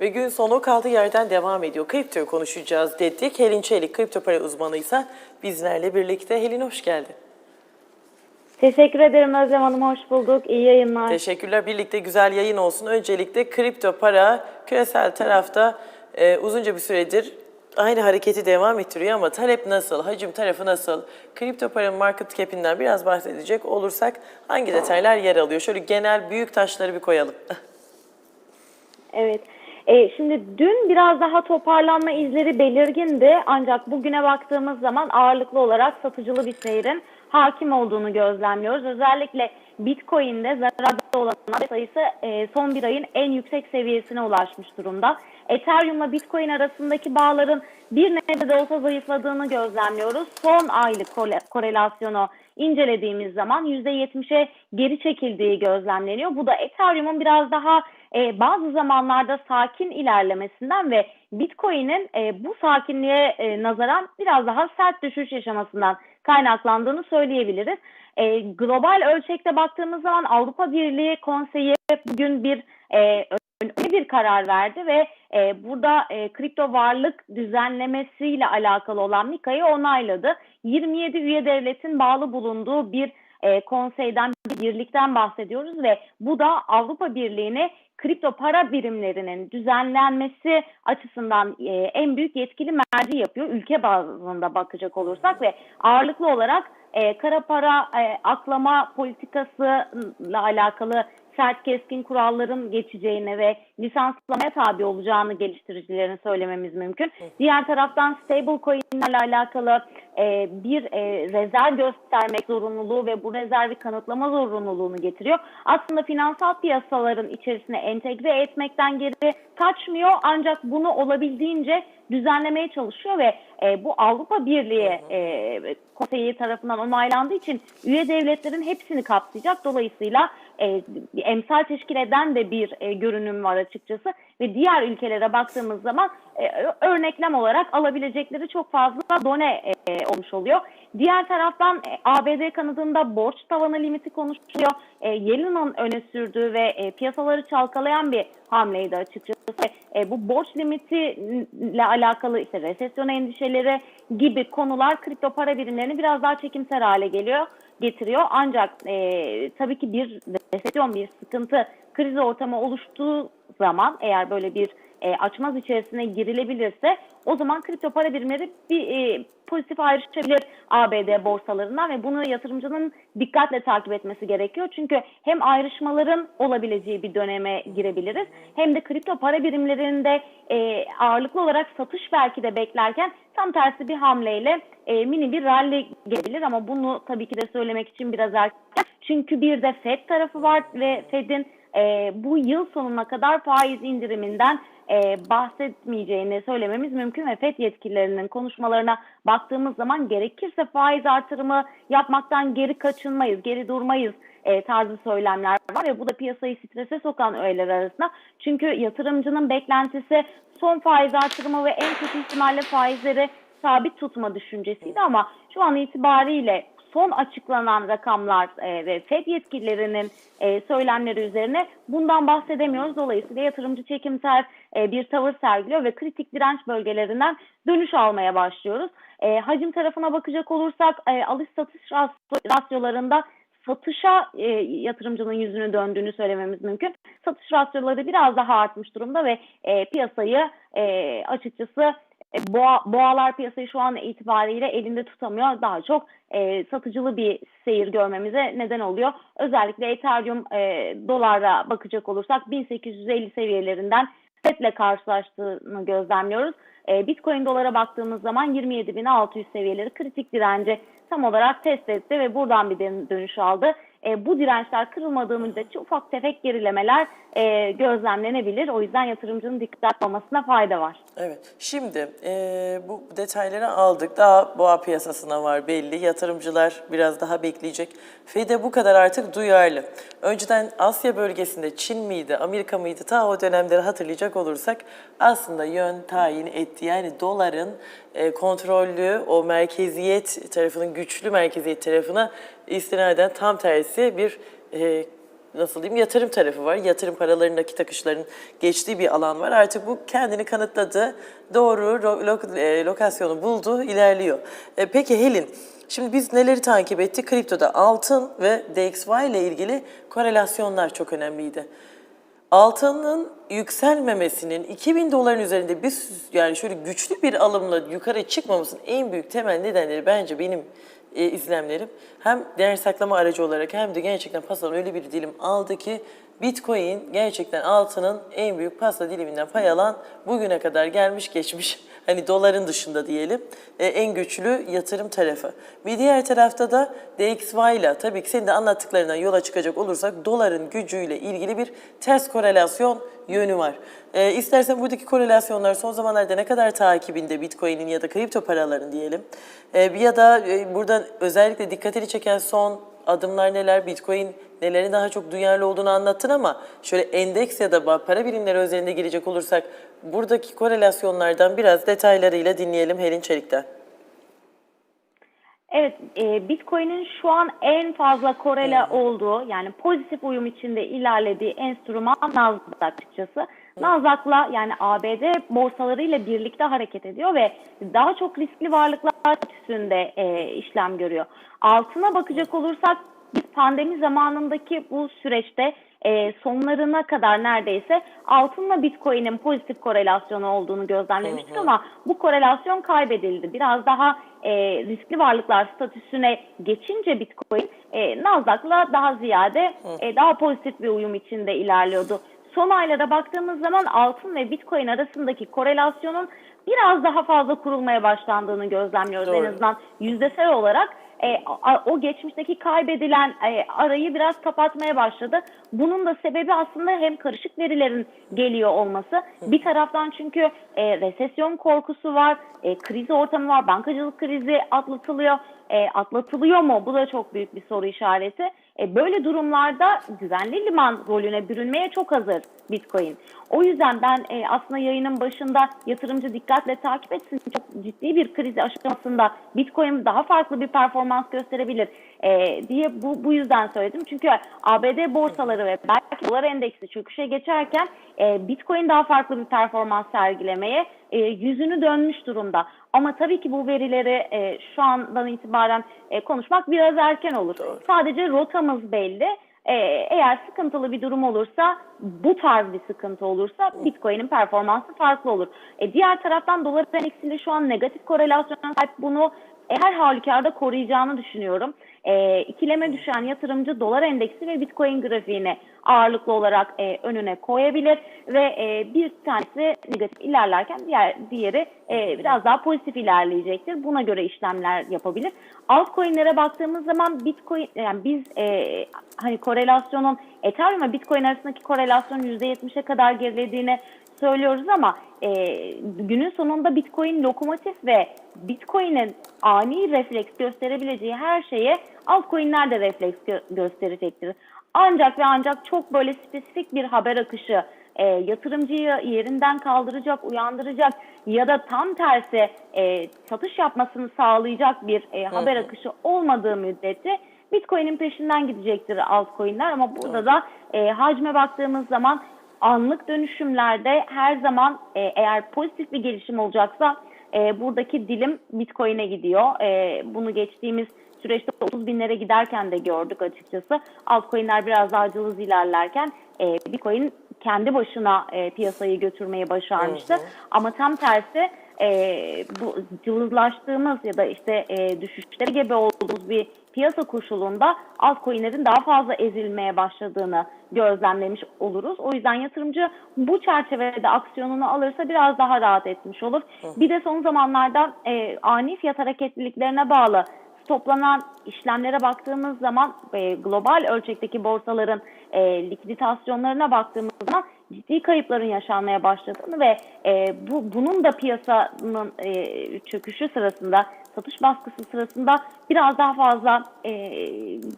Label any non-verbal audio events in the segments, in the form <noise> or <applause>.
Ve gün sonu kaldığı yerden devam ediyor. Kripto konuşacağız dedik. Helin Çelik kripto para uzmanıysa bizlerle birlikte. Helin hoş geldin. Teşekkür ederim Özlem Hanım. Hoş bulduk. İyi yayınlar. Teşekkürler. Birlikte güzel yayın olsun. Öncelikle kripto para küresel tarafta e, uzunca bir süredir aynı hareketi devam ettiriyor ama talep nasıl, hacim tarafı nasıl? Kripto paranın market cap'inden biraz bahsedecek olursak hangi detaylar yer alıyor? Şöyle genel büyük taşları bir koyalım. <laughs> Evet. E, şimdi dün biraz daha toparlanma izleri belirgindi. Ancak bugüne baktığımız zaman ağırlıklı olarak satıcılı bir seyrin hakim olduğunu gözlemliyoruz. Özellikle Bitcoin'de zararda olanlar sayısı e, son bir ayın en yüksek seviyesine ulaşmış durumda. Ethereum'la Bitcoin arasındaki bağların bir nebze de olsa zayıfladığını gözlemliyoruz. Son aylık kole- korelasyonu incelediğimiz zaman %70'e geri çekildiği gözlemleniyor. Bu da Ethereum'un biraz daha e, bazı zamanlarda sakin ilerlemesinden ve Bitcoin'in e, bu sakinliğe e, nazaran biraz daha sert düşüş yaşamasından kaynaklandığını söyleyebiliriz. E, global ölçekte baktığımız zaman Avrupa Birliği Konseyi bugün bir e, önemli bir karar verdi ve e, burada e, kripto varlık düzenlemesiyle alakalı olan MiCA'yı onayladı. 27 üye devletin bağlı bulunduğu bir e, konseyden, bir birlikten bahsediyoruz ve bu da Avrupa Birliği'ne kripto para birimlerinin düzenlenmesi açısından e, en büyük yetkili merci yapıyor ülke bazında bakacak olursak ve ağırlıklı olarak e, kara para e, aklama politikasıyla alakalı sert keskin kuralların geçeceğine ve lisanslamaya tabi olacağını geliştiricilerin söylememiz mümkün. Diğer taraftan stable coinlerle alakalı e, bir e, rezerv göstermek zorunluluğu ve bu rezervi kanıtlama zorunluluğunu getiriyor. Aslında finansal piyasaların içerisine entegre etmekten geri kaçmıyor ancak bunu olabildiğince düzenlemeye çalışıyor ve e, bu Avrupa Birliği e, konseyi tarafından onaylandığı için üye devletlerin hepsini kapsayacak. Dolayısıyla e, emsal teşkil eden de bir e, görünüm var açıkçası ve diğer ülkelere baktığımız zaman e, örneklem olarak alabilecekleri çok fazla done e, olmuş oluyor. Diğer taraftan e, ABD kanadında borç tavanı limiti konuşuluyor. E, Yellen'ın öne sürdüğü ve e, piyasaları çalkalayan bir hamleydi açıkçası. E, bu borç limitiyle alakalı işte resesyon endişeleri gibi konular kripto para birimlerini biraz daha çekimser hale geliyor getiriyor. Ancak e, tabii ki bir resesyon, bir sıkıntı, kriz ortamı oluştuğu zaman eğer böyle bir e, açmaz içerisine girilebilirse o zaman kripto para birimleri bir e, pozitif ayrışabilir ABD borsalarından ve bunu yatırımcının dikkatle takip etmesi gerekiyor. Çünkü hem ayrışmaların olabileceği bir döneme girebiliriz hem de kripto para birimlerinde e, ağırlıklı olarak satış belki de beklerken tam tersi bir hamleyle e, mini bir rally gelebilir ama bunu tabii ki de söylemek için biraz erken. Çünkü bir de FED tarafı var ve FED'in e, bu yıl sonuna kadar faiz indiriminden e, bahsetmeyeceğini söylememiz mümkün ve FED yetkililerinin konuşmalarına baktığımız zaman gerekirse faiz artırımı yapmaktan geri kaçınmayız, geri durmayız e, tarzı söylemler var ve bu da piyasayı strese sokan öğeler arasında. Çünkü yatırımcının beklentisi son faiz artırımı ve en kötü ihtimalle faizleri sabit tutma düşüncesiydi ama şu an itibariyle son açıklanan rakamlar e, ve FED yetkililerinin e, söylemleri üzerine bundan bahsedemiyoruz. Dolayısıyla yatırımcı çekimser e, bir tavır sergiliyor ve kritik direnç bölgelerinden dönüş almaya başlıyoruz. E, hacim tarafına bakacak olursak e, alış satış ras- rasyolarında satışa e, yatırımcının yüzünü döndüğünü söylememiz mümkün. Satış rasyoları biraz daha artmış durumda ve e, piyasayı e, açıkçası e, boğa, boğalar piyasayı şu an itibariyle elinde tutamıyor. Daha çok e, satıcılı bir seyir görmemize neden oluyor. Özellikle Ethereum e, dolara bakacak olursak 1850 seviyelerinden FED'le karşılaştığını gözlemliyoruz. E, Bitcoin dolara baktığımız zaman 27.600 seviyeleri kritik direnci tam olarak test etti ve buradan bir dönüş aldı. E, bu dirençler kırılmadığı müddetçe ufak tefek gerilemeler e, gözlemlenebilir. O yüzden yatırımcının dikkat olmasına fayda var. Evet. Şimdi e, bu detayları aldık. Daha boğa piyasasına var belli. Yatırımcılar biraz daha bekleyecek. FED'e bu kadar artık duyarlı. Önceden Asya bölgesinde Çin miydi, Amerika mıydı? Ta o dönemleri hatırlayacak olursak aslında yön tayin etti. Yani doların e, kontrollü o merkeziyet tarafının güçlü merkeziyet tarafına istinaden tam tersi bir e, nasıl diyeyim yatırım tarafı var. Yatırım paralarının nakit akışların geçtiği bir alan var. Artık bu kendini kanıtladı. Doğru lo- e, lokasyonu buldu, ilerliyor. E, peki Helin, şimdi biz neleri takip ettik? Kriptoda altın ve DXY ile ilgili korelasyonlar çok önemliydi. Altının yükselmemesinin 2000 doların üzerinde bir yani şöyle güçlü bir alımla yukarı çıkmamasının en büyük temel nedenleri bence benim e, izlemlerim. Hem değer saklama aracı olarak hem de gerçekten pastanın öyle bir dilim aldı ki Bitcoin gerçekten altının en büyük pasta diliminden pay alan bugüne kadar gelmiş geçmiş <laughs> hani doların dışında diyelim e, en güçlü yatırım tarafı. Bir diğer tarafta da DXY ile tabii ki senin de anlattıklarından yola çıkacak olursak doların gücüyle ilgili bir ters korelasyon yönü var. E, istersen buradaki korelasyonlar son zamanlarda ne kadar takibinde Bitcoin'in ya da kripto paraların diyelim. E, ya da e, burada özellikle dikkatini çeken son adımlar neler? Bitcoin neleri daha çok duyarlı olduğunu anlattın ama şöyle endeks ya da para birimleri üzerinde girecek olursak buradaki korelasyonlardan biraz detaylarıyla dinleyelim Helin Çelik'ten. Evet, e, Bitcoin'in şu an en fazla korele olduğu yani pozitif uyum içinde ilerlediği enstrüman Nasdaq açıkçası. Nasdaq'la yani ABD borsalarıyla birlikte hareket ediyor ve daha çok riskli varlıklar üstünde e, işlem görüyor. Altına bakacak olursak biz pandemi zamanındaki bu süreçte e, sonlarına kadar neredeyse altınla Bitcoin'in pozitif korelasyonu olduğunu gözlemlemiştik ama bu korelasyon kaybedildi. Biraz daha e, riskli varlıklar statüsüne geçince Bitcoin e, Nasdaq'la daha ziyade e, daha pozitif bir uyum içinde ilerliyordu. Son aylara baktığımız zaman altın ve Bitcoin arasındaki korelasyonun biraz daha fazla kurulmaya başlandığını gözlemliyoruz Doğru. en azından yüzdesel olarak e, o geçmişteki kaybedilen e, arayı biraz kapatmaya başladı. Bunun da sebebi aslında hem karışık verilerin geliyor olması. Bir taraftan çünkü e, resesyon korkusu var, e, kriz ortamı var, bankacılık krizi atlatılıyor. E, atlatılıyor mu? Bu da çok büyük bir soru işareti. E, böyle durumlarda güvenli liman rolüne bürünmeye çok hazır Bitcoin. O yüzden ben e, aslında yayının başında yatırımcı dikkatle takip etsin. Çok ciddi bir kriz aşamasında Bitcoin daha farklı bir performans gösterebilir e, diye bu, bu yüzden söyledim. Çünkü ABD borsaları ve belki dolar endeksi çöküşe geçerken e, Bitcoin daha farklı bir performans sergilemeye e, yüzünü dönmüş durumda. Ama tabii ki bu verileri e, şu andan itibaren e, konuşmak biraz erken olur. Sadece rotamız belli. E, eğer sıkıntılı bir durum olursa, bu tarz bir sıkıntı olursa Bitcoin'in performansı farklı olur. E, diğer taraftan dolar endeksiyle şu an negatif korelasyona sahip bunu e, her halükarda koruyacağını düşünüyorum. E, ikileme düşen yatırımcı dolar endeksi ve Bitcoin grafiğini ağırlıklı olarak e, önüne koyabilir ve e, bir tanesi negatif ilerlerken diğer diğeri e, biraz daha pozitif ilerleyecektir. Buna göre işlemler yapabilir. Altcoin'lere baktığımız zaman Bitcoin yani biz e, hani korelasyonun Ethereum ve Bitcoin arasındaki korelasyonun %70'e kadar gerilediğini söylüyoruz ama e, günün sonunda Bitcoin lokomotif ve Bitcoin'in ani refleks gösterebileceği her şeye altcoin'ler de refleks gö- gösterecektir. Ancak ve ancak çok böyle spesifik bir haber akışı e, yatırımcıyı yerinden kaldıracak, uyandıracak ya da tam tersi e, satış yapmasını sağlayacak bir e, haber akışı olmadığı müddetçe Bitcoin'in peşinden gidecektir altcoin'ler. Ama burada da e, hacme baktığımız zaman anlık dönüşümlerde her zaman e, eğer pozitif bir gelişim olacaksa e, buradaki dilim Bitcoin'e gidiyor. E, bunu geçtiğimiz süreçte 30 binlere giderken de gördük açıkçası. Altcoin'ler biraz daha cılız ilerlerken e, Bitcoin kendi başına e, piyasayı götürmeyi başarmıştı. Ama tam tersi e, bu cılızlaştığımız ya da işte e, düşüşlere gebe olduğumuz bir piyasa koşulunda altcoin'lerin daha fazla ezilmeye başladığını gözlemlemiş oluruz. O yüzden yatırımcı bu çerçevede aksiyonunu alırsa biraz daha rahat etmiş olur. Bir de son zamanlarda e, ani fiyat hareketliliklerine bağlı toplanan işlemlere baktığımız zaman e, global ölçekteki borsaların e, likiditasyonlarına baktığımız zaman ciddi kayıpların yaşanmaya başladığını ve e, bu bunun da piyasanın e, çöküşü sırasında satış baskısı sırasında biraz daha fazla e,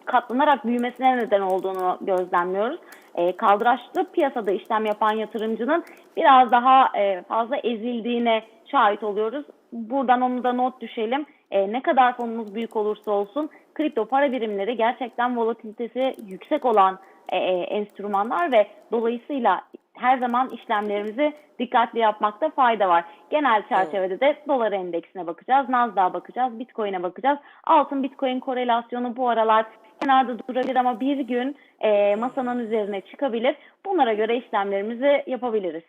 katlanarak büyümesine neden olduğunu gözlemliyoruz. E, kaldıraçlı piyasada işlem yapan yatırımcının biraz daha e, fazla ezildiğine şahit oluyoruz. Buradan onu da not düşelim. E, ne kadar fonumuz büyük olursa olsun kripto para birimleri gerçekten volatilitesi yüksek olan e, e, enstrümanlar ve dolayısıyla her zaman işlemlerimizi dikkatli yapmakta fayda var. Genel çerçevede de dolar endeksine bakacağız, Nasdaq'a bakacağız, Bitcoin'e bakacağız. Altın Bitcoin korelasyonu bu aralar kenarda durabilir ama bir gün e, masanın üzerine çıkabilir. Bunlara göre işlemlerimizi yapabiliriz.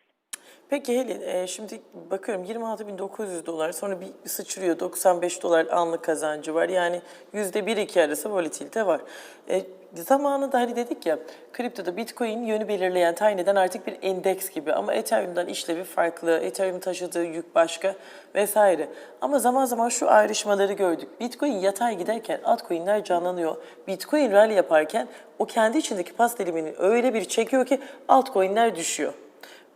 Peki Helin, e, şimdi bakıyorum 26.900 dolar sonra bir sıçrıyor 95 dolar anlık kazancı var. Yani %1-2 arası volatilite var. E, zamanında hani dedik ya kriptoda Bitcoin yönü belirleyen, tayin eden artık bir endeks gibi ama Ethereum'dan işlevi farklı, Ethereum taşıdığı yük başka vesaire. Ama zaman zaman şu ayrışmaları gördük. Bitcoin yatay giderken altcoin'ler canlanıyor. Bitcoin rally yaparken o kendi içindeki pas dilimini öyle bir çekiyor ki altcoin'ler düşüyor.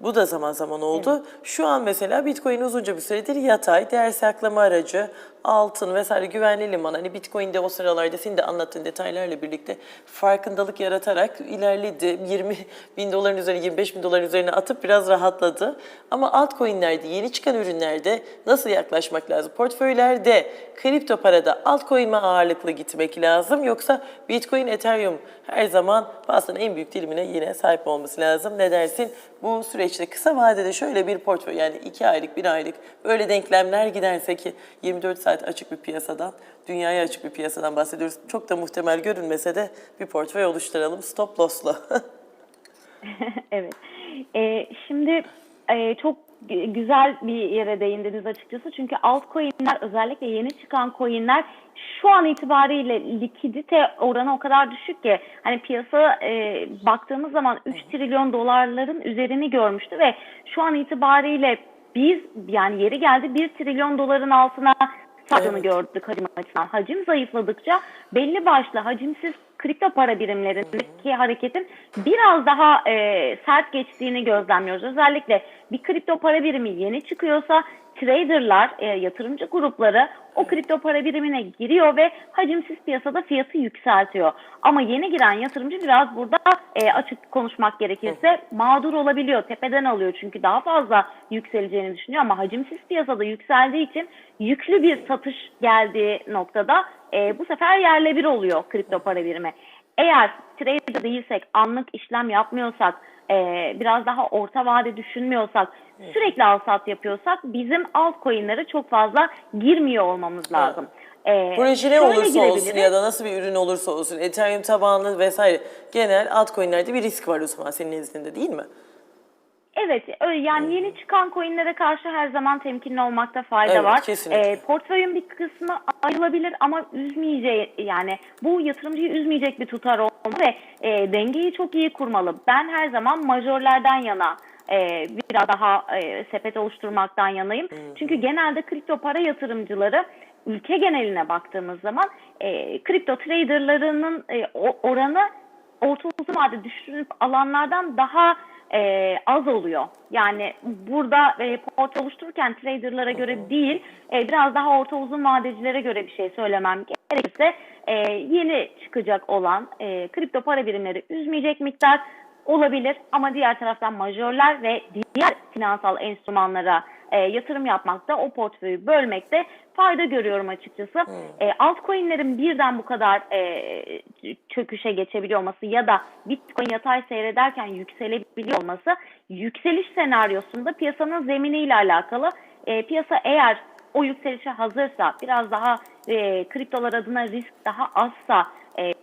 Bu da zaman zaman oldu. Şu an mesela Bitcoin uzunca bir süredir yatay, değer saklama aracı, altın vesaire güvenli liman. Hani Bitcoin'de o sıralarda senin de anlattığın detaylarla birlikte farkındalık yaratarak ilerledi. 20 bin doların üzerine, 25 bin doların üzerine atıp biraz rahatladı. Ama altcoin'lerde, yeni çıkan ürünlerde nasıl yaklaşmak lazım? Portföylerde, kripto parada altcoin mi ağırlıklı gitmek lazım? Yoksa Bitcoin, Ethereum her zaman pastanın en büyük dilimine yine sahip olması lazım. Ne dersin? Bu süreçte kısa vadede şöyle bir portföy yani 2 aylık, 1 aylık böyle denklemler giderse ki 24 saat açık bir piyasadan, dünyaya açık bir piyasadan bahsediyoruz. Çok da muhtemel görünmese de bir portföy oluşturalım stop loss'la. <laughs> <laughs> evet. Ee, şimdi e, çok güzel bir yere değindiniz açıkçası. Çünkü altcoin'ler özellikle yeni çıkan coin'ler şu an itibariyle likidite oranı o kadar düşük ki hani piyasa e, baktığımız zaman 3 trilyon dolarların üzerini görmüştü ve şu an itibariyle biz yani yeri geldi 1 trilyon doların altına sattığını Evet. gördük hacim açısından. Hacim zayıfladıkça belli başlı hacimsiz kripto para birimlerindeki hareketin biraz daha e, sert geçtiğini gözlemliyoruz. Özellikle bir kripto para birimi yeni çıkıyorsa traderlar, e, yatırımcı grupları o kripto para birimine giriyor ve hacimsiz piyasada fiyatı yükseltiyor. Ama yeni giren yatırımcı biraz burada e, açık konuşmak gerekirse mağdur olabiliyor. Tepeden alıyor çünkü daha fazla yükseleceğini düşünüyor ama hacimsiz piyasada yükseldiği için yüklü bir satış geldiği noktada e, bu sefer yerle bir oluyor kripto para birimi. Eğer trader değilsek, anlık işlem yapmıyorsak, e, biraz daha orta vade düşünmüyorsak, sürekli al sat yapıyorsak bizim altcoin'lere çok fazla girmiyor olmamız lazım. E, Proje ne olursa olsun ya da nasıl bir ürün olursa olsun, Ethereum tabanlı vesaire genel altcoin'lerde bir risk var o zaman senin nezdinde değil mi? Evet, yani yeni çıkan coinlere karşı her zaman temkinli olmakta fayda Evet, var. kesinlikle. Ee, portföyün bir kısmı ayrılabilir ama üzmeyeceği yani bu yatırımcıyı üzmeyecek bir tutar olmalı ve e, dengeyi çok iyi kurmalı. Ben her zaman majörlerden yana e, biraz daha e, sepet oluşturmaktan yanayım. Çünkü genelde kripto para yatırımcıları ülke geneline baktığımız zaman e, kripto traderlarının e, oranı orta uzun vade düşünüp alanlardan daha e, az oluyor. Yani burada e, port oluştururken traderlara göre değil, e, biraz daha orta uzun vadecilere göre bir şey söylemem gerekirse e, yeni çıkacak olan e, kripto para birimleri üzmeyecek miktar olabilir ama diğer taraftan majörler ve diğer finansal enstrümanlara e, yatırım yapmakta, o portföyü bölmekte fayda görüyorum açıkçası. E, altcoin'lerin birden bu kadar e, çöküşe geçebiliyor olması ya da Bitcoin yatay seyrederken yükselebiliyor olması yükseliş senaryosunda piyasanın zeminiyle alakalı. E, piyasa eğer o yükselişe hazırsa, biraz daha e, kriptolar adına risk daha azsa, e,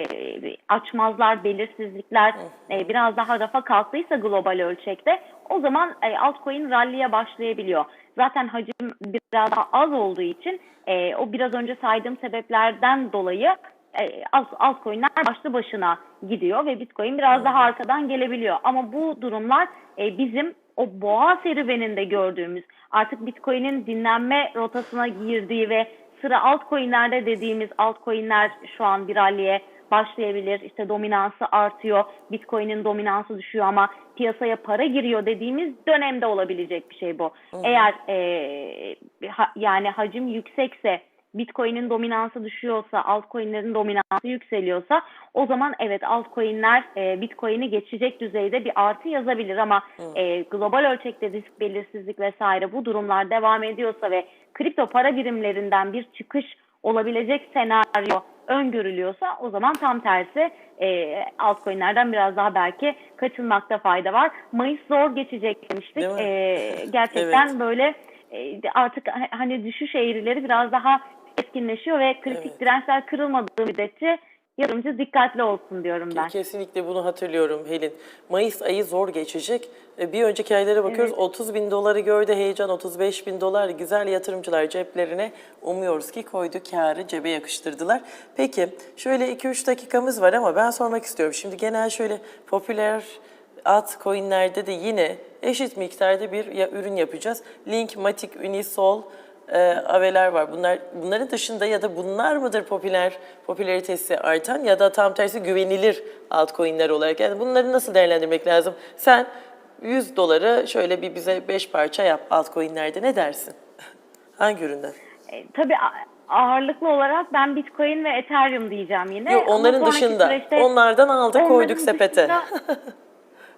açmazlar, belirsizlikler e, biraz daha rafa kalktıysa global ölçekte o zaman e, altcoin rally'e başlayabiliyor. Zaten hacim biraz daha az olduğu için e, o biraz önce saydığım sebeplerden dolayı e, alt, altcoin'ler başlı başına gidiyor ve Bitcoin biraz daha arkadan gelebiliyor. Ama bu durumlar e, bizim o boğa serüveninde gördüğümüz artık Bitcoin'in dinlenme rotasına girdiği ve sıra altcoin'lerde dediğimiz altcoin'ler şu an bir rally'e başlayabilir. İşte dominansı artıyor. Bitcoin'in dominansı düşüyor ama piyasaya para giriyor dediğimiz dönemde olabilecek bir şey bu. Eğer e, ha- yani hacim yüksekse Bitcoin'in dominansı düşüyorsa, altcoin'lerin dominansı yükseliyorsa o zaman evet altcoin'ler e, Bitcoin'i geçecek düzeyde bir artı yazabilir ama e, global ölçekte risk, belirsizlik vesaire bu durumlar devam ediyorsa ve kripto para birimlerinden bir çıkış olabilecek senaryo öngörülüyorsa o zaman tam tersi e, altcoin'lerden biraz daha belki kaçınmakta fayda var. Mayıs zor geçecek demiştik. E, gerçekten Evet. böyle e, artık ha- hani düşüş eğrileri biraz daha etkinleşiyor ve kritik Evet. dirençler kırılmadığı müddetçe yatırımcı dikkatli olsun diyorum ben. Kesinlikle bunu hatırlıyorum Helin. Mayıs ayı zor geçecek. E, Bir önceki aylara bakıyoruz 30 bin doları gördü heyecan 35 bin dolar güzel yatırımcılar ceplerine umuyoruz ki koydu kârı cebe yakıştırdılar. Peki şöyle 2-3 dakikamız var ama ben sormak istiyorum. Şimdi genel şöyle popüler altcoin'lerde de yine eşit miktarda bir ya, ürün yapacağız. Link, Matic, Unisol, e, aveler var. Bunlar bunların dışında ya da bunlar mıdır popüler popülaritesi artan ya da tam tersi güvenilir altcoin'ler olarak yani bunları nasıl değerlendirmek lazım? Sen 100 doları şöyle bir bize 5 parça yap altcoin'lerde ne dersin? <laughs> Hangi üründen? E, tabii ağırlıklı olarak ben Bitcoin ve Ethereum diyeceğim yine. Yok onların dışında. süreçte- Onlardan aldık Onların koyduk sepete. <laughs>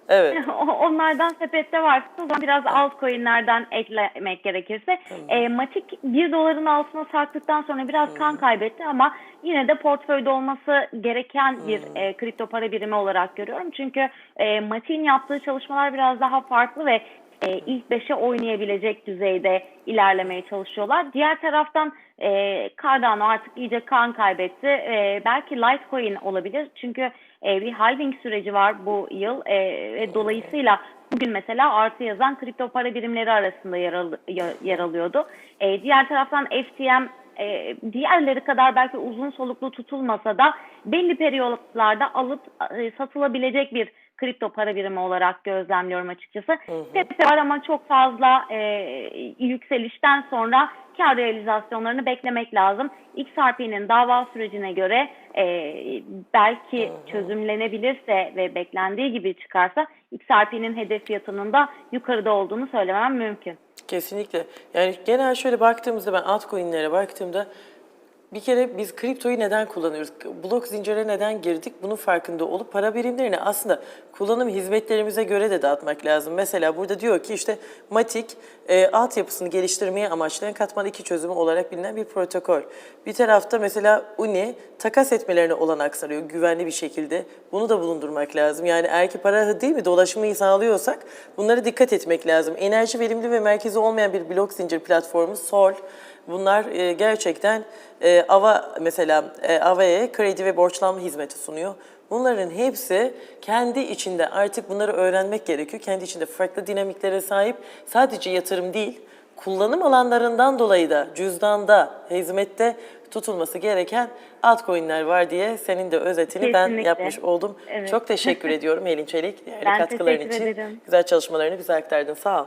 Evet. <laughs> Onlardan sepette varsa o zaman biraz altcoin'lerden eklemek gerekirse. E, Matic 1 doların altına sarktıktan sonra biraz kan kaybetti ama yine de portföyde olması gereken bir e, kripto para birimi olarak görüyorum. Çünkü e, Matic'in yaptığı çalışmalar biraz daha farklı ve e, ilk beşe oynayabilecek düzeyde ilerlemeye çalışıyorlar. Diğer taraftan e, Cardano artık iyice kan kaybetti. E, belki Litecoin olabilir çünkü e, bir halving süreci var bu yıl e, ve dolayısıyla bugün mesela artı yazan kripto para birimleri arasında yer, al- yer alıyordu. E, diğer taraftan FTM e, diğerleri kadar belki uzun soluklu tutulmasa da belli periyotlarda alıp e, satılabilecek bir kripto para birimi olarak gözlemliyorum açıkçası. Tepe var ama çok fazla e, yükselişten sonra kar realizasyonlarını beklemek lazım. XRP'nin dava sürecine göre e, belki çözümlenebilirse ve beklendiği gibi çıkarsa XRP'nin hedef fiyatının da yukarıda olduğunu söylemem mümkün. Kesinlikle. Yani genel şöyle baktığımızda ben altcoin'lere baktığımda bir kere biz kriptoyu neden kullanıyoruz? Blok zincire neden girdik? Bunun farkında olup para birimlerini aslında kullanım hizmetlerimize göre de dağıtmak lazım. Mesela burada diyor ki işte Matic e, altyapısını geliştirmeye amaçlayan katman iki çözümü olarak bilinen bir protokol. Bir tarafta mesela Uni takas etmelerine olanak sağlıyor güvenli bir şekilde. Bunu da bulundurmak lazım. Yani eğer ki para değil mi dolaşımı sağlıyorsak bunlara dikkat etmek lazım. Enerji verimli ve merkezi olmayan bir blok zincir platformu Sol. Bunlar e, gerçekten e, AVA mesela e, AVA'ya kredi ve borçlanma hizmeti sunuyor. Bunların hepsi kendi içinde artık bunları öğrenmek gerekiyor. Kendi içinde farklı dinamiklere sahip sadece yatırım değil, kullanım alanlarından dolayı da cüzdanda, hizmette tutulması gereken altcoin'ler var diye senin de özetini ben Kesinlikle. yapmış oldum. Evet. Çok teşekkür <laughs> ediyorum Elin Çelik. Değerli Ben katkıların için. ederim. Güzel çalışmalarını bize aktardın. Sağ ol.